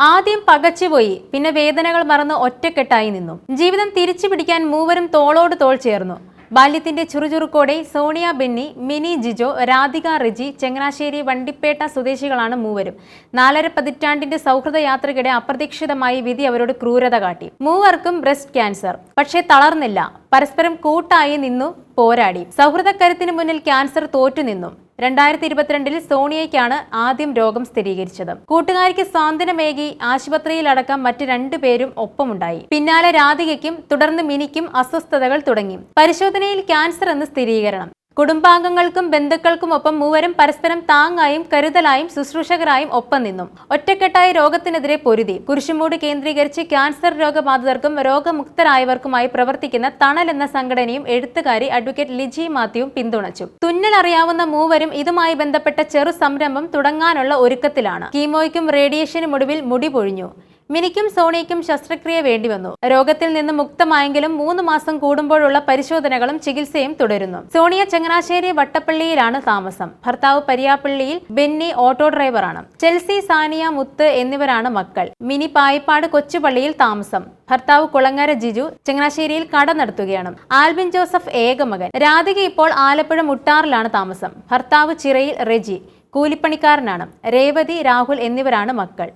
ആദ്യം പകച്ചുപോയി പിന്നെ വേദനകൾ മറന്ന് ഒറ്റക്കെട്ടായി നിന്നു. ജീവിതം തിരിച്ചു പിടിക്കാൻ മൂവരും തോളോട് തോൾ ചേർന്നു. ബാല്യത്തിന്റെ ചുറുചുറുക്കോടെ സോണിയ ബെന്നി മിനി ജിജോ രാധിക റിജി ചങ്ങനാശ്ശേരി വണ്ടിപ്പേട്ട സ്വദേശികളാണ് മൂവരും. നാലര പതിറ്റാണ്ടിന്റെ സൗഹൃദ യാത്രയ്ക്കിടെ അപ്രതീക്ഷിതമായി വിധി അവരോട് ക്രൂരത കാട്ടി. മൂവർക്കും ബ്രസ്റ്റ് ക്യാൻസർ. പക്ഷേ തളർന്നില്ല. പരസ്പരം കൂട്ടായി നിന്നു. പോരാടി. സൗഹൃദക്കരുത്തിന് മുന്നിൽ ക്യാൻസർ തോറ്റുനിന്നും. രണ്ടായിരത്തി ഇരുപത്തിരണ്ടിൽ സോണിയയ്ക്കാണ് ആദ്യം രോഗം സ്ഥിരീകരിച്ചത്. കൂട്ടുകാരിക്ക് സാന്ത്വനമേകി ആശുപത്രിയിലടക്കം മറ്റ് രണ്ടുപേരും ഒപ്പമുണ്ടായി. പിന്നാലെ രാധികയ്ക്കും തുടർന്ന് മിനിക്കും അസ്വസ്ഥതകൾ തുടങ്ങി. പരിശോധനയിൽ ക്യാൻസർ എന്ന് സ്ഥിരീകരണം. കുടുംബാംഗങ്ങൾക്കും ബന്ധുക്കൾക്കുമൊപ്പം മൂവരും പരസ്പരം താങ്ങായും കരുതലായും ശുശ്രൂഷകരായും ഒപ്പം നിന്നും. ഒറ്റക്കെട്ടായി രോഗത്തിനെതിരെ പൊരുതി. കുരിശുമൂട് കേന്ദ്രീകരിച്ച് ക്യാൻസർ രോഗബാധിതർക്കും രോഗമുക്തരായവർക്കുമായി പ്രവർത്തിക്കുന്ന തണൽ എന്ന സംഘടനയും എഴുത്തുകാരി അഡ്വക്കേറ്റ് ലിജി മാത്യുവും പിന്തുണച്ചു. തുന്നൽ അറിയാവുന്ന മൂവരും ഇതുമായി ബന്ധപ്പെട്ട ചെറു സംരംഭം തുടങ്ങാനുള്ള ഒരുക്കത്തിലാണ്. കീമോയ്ക്കും റേഡിയേഷനും ഒടുവിൽ മുടി പൊഴിഞ്ഞു. മിനിക്കും സോണിയയ്ക്കും ശസ്ത്രക്രിയ വേണ്ടിവന്നു രോഗത്തിൽ നിന്ന് മുക്തമായെങ്കിലും മൂന്ന് മാസം കൂടുമ്പോഴുള്ള പരിശോധനകളും ചികിത്സയും തുടരുന്നു. സോണിയ ചങ്ങനാശ്ശേരി വട്ടപ്പള്ളിയിലാണ് താമസം. ഭർത്താവ് പരിയാപ്പള്ളിയിൽ ബെന്നി ഓട്ടോ ഡ്രൈവറാണ്. ചെൽസി സാനിയ മുത്ത് എന്നിവരാണ് മക്കൾ. മിനി പായിപ്പാട് കൊച്ചുപള്ളിയിൽ താമസം. ഭർത്താവ് കുളങ്ങര ജിജു ചങ്ങനാശ്ശേരിയിൽ കട നടത്തുകയാണ്. ആൽബിൻ ജോസഫ് ഏകമകൻ. രാധിക ഇപ്പോൾ ആലപ്പുഴ മുട്ടാറിലാണ് താമസം. ഭർത്താവ് ചിറയിൽ റെജി. കൂലിപ്പണിക്കാരനാണ്. രേവതി രാഹുൽ എന്നിവരാണ് മക്കൾ.